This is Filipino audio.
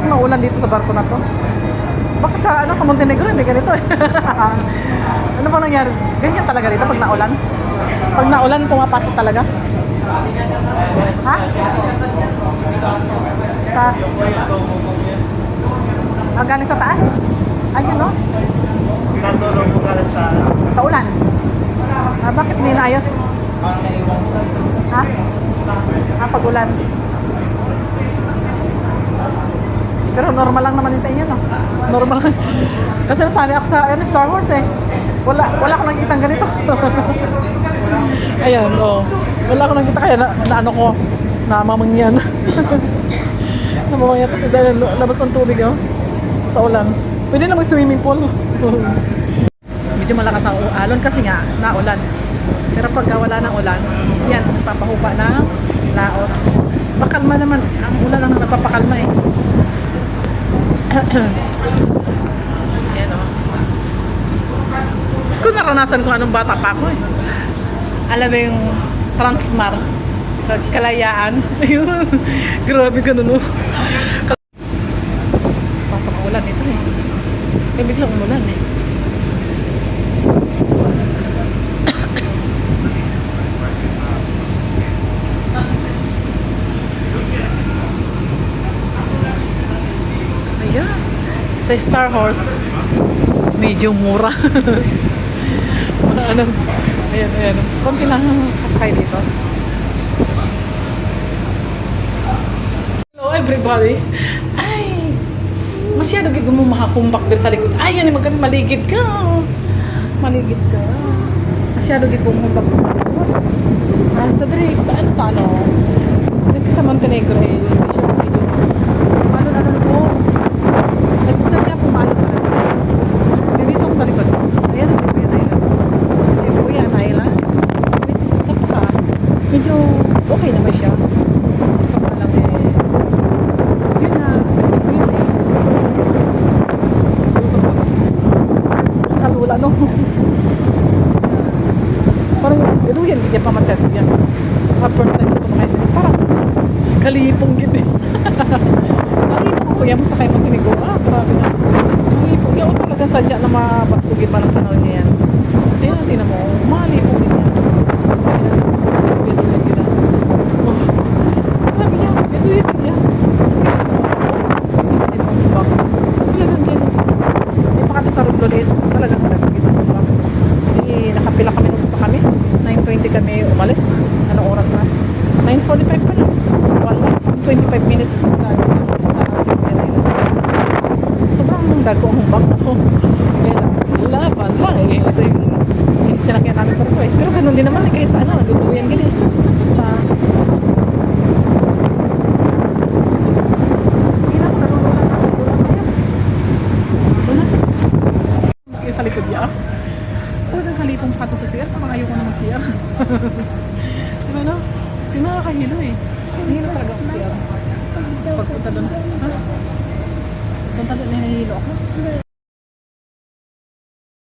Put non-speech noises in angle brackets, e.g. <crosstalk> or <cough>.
maulan dito sa barko na to. Bakit sa, ano, sa Montenegro hindi ganito eh. <laughs> ano ba nangyari? Ganyan talaga dito pag naulan? Pag naulan, pumapasok talaga? Ha? Sa... Ah, galing sa taas? Ayun, no? Pinatulong ko ka sa... Sa ulan? Ah, bakit hindi naayos? Ha? Ah, pag ulan. Pero normal lang naman yun sa inyo, no? Normal. <laughs> Kasi nasanay ako sa ano, Star Wars eh. Wala, wala akong nakikita ganito. <laughs> Ayan, oh. Wala akong nakita kaya na, na ano ko, <laughs> namamangyan. namamangyan kasi dahil labas ang tubig, oh. Sa ulan. Pwede na mag-swimming pool. Medyo malakas ang alon kasi nga, naulan. Pero pagka wala ng ulan, yan, papahupa ng laot. Pakalma naman. Ang ulan lang na napapakalma eh. Ayan o. Ko naranasan ko anong bata pa ako eh. Alam mo yung Transmar. Kalayaan. <laughs> Ayun. Grabe ka nun. oh. Pasok ulan ito eh. Kaya biglang umulan eh. Ayan. Sa Star Horse, medyo mura. <laughs> ano? Ayan, ayan. Konti lang ang kasakay dito. Hello everybody. Ay, masyado gid mo makakumbak dir sa likod. Ay, yan magkano maligid ka. Maligid ka. Masyado gid mo humbak sa likod. Ah, sa drift, sa ano, sa ano? Dito sa eh. Medyo, medyo, ano, ano, po. Nagsadya pumalo pa lang. Dito ako sa likod. Ayan si Kuya Naila. Si Kuya Naila. Which is stop ka. Medyo okay naman siya. Sa palang eh. Yun na. Kasi ko yun eh. Kalula no. <laughs> Parang ito yan. Hindi pa matset yan. Mga first time na sumakay. Parang kalipong gid eh. <laughs> Ko yan mo sakay mo tinigo. Ah, grabe na. Kalipong yan. Talaga sadya na mapaskugin man ang panahon niya yan. Ayan, tinan mo. Malipong yan. Ito yan kita. Oh. Grabe yan. Ito yan yan. Talagang yan. Hindi Rondon is talagang talagang kita. Eh, nakapila kami nung pa kami. 9.20 kami umalis. Anong oras na? 9.45 pa lang. Wala. 25 minutes na sa na yun. Sobrang dago ang humbak ko. Kaya laban lang eh. Ito yung, sinakyan namin pa ito eh. Pero ganun din naman eh. Kahit sa ano, duduyan gini. Sa... Hindi na ako nanunulan na. Dulang kayo. Wala. Yung sa likod niya. Oh, nagkalipong pa to sa CR. Parang ayoko naman CR. <laughs> Diba no? Di nakakahilo eh. Hilo talaga ako CR. Pagpunta doon. Ha? Punta doon, nahihilo ako.